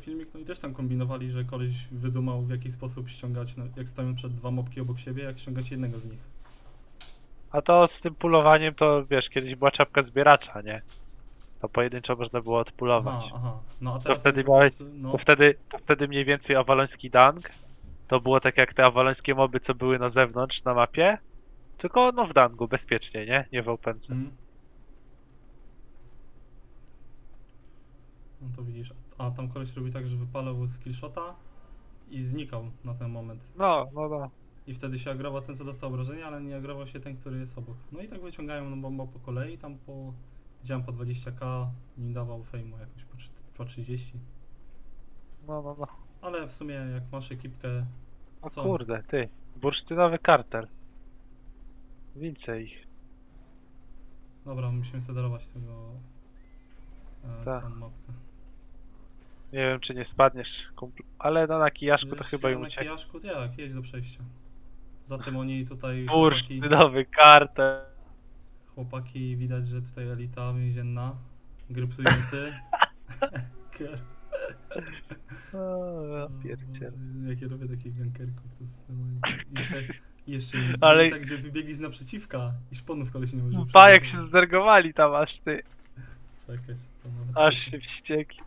filmik, no i też tam kombinowali, że koleś wydumał w jaki sposób ściągać, no, jak stoją przed dwa mopki obok siebie, jak ściągać jednego z nich. A to z tym pulowaniem to wiesz, kiedyś była czapka zbieracza, nie? To pojedynczo można było odpulować. Aha, aha. No a To teraz... wtedy miałeś, No, to wtedy, to wtedy mniej więcej awaloński dang to było tak jak te awalońskie moby, co były na zewnątrz na mapie, tylko no w dangu, bezpiecznie, nie? Nie w opence. mm. No to widzisz, a tam koleś robi tak, że wypalał skillshota i znikał na ten moment. No, no, no. I wtedy się agrował ten, co dostał obrażenia, ale nie agrował się ten, który jest obok. No i tak wyciągają no, bomba po kolei, tam po... Widziałem po 20k, nim dawał fejmu jakoś po, po 30. No, no, no. Ale w sumie jak masz ekipkę... O Co? kurde, ty. Bursztynowy kartel. Więcej ich. Dobra, musimy sobie darować tego... E, Tak. tą mapkę. Nie wiem, czy nie spadniesz, kumpl. Ale no na kijaszku to chyba im Na uciekł. kijaszku, jak, jedź do przejścia. Zatem oni tutaj... Chłopaki, Bursztynowy kartel. chłopaki, widać, że tutaj elita więzienna. Grypsujący. O, ja pierdzielę. Jak ja robię takich gankerków, to jest normalnie. Jeszcze, jeszcze Ale- Ale... tak, że wybiegli z naprzeciwka i szponów koleś nie użył. Pa, jak się zdergowali tam aż ty. Czekaj, to nawet... Aż się wściekli.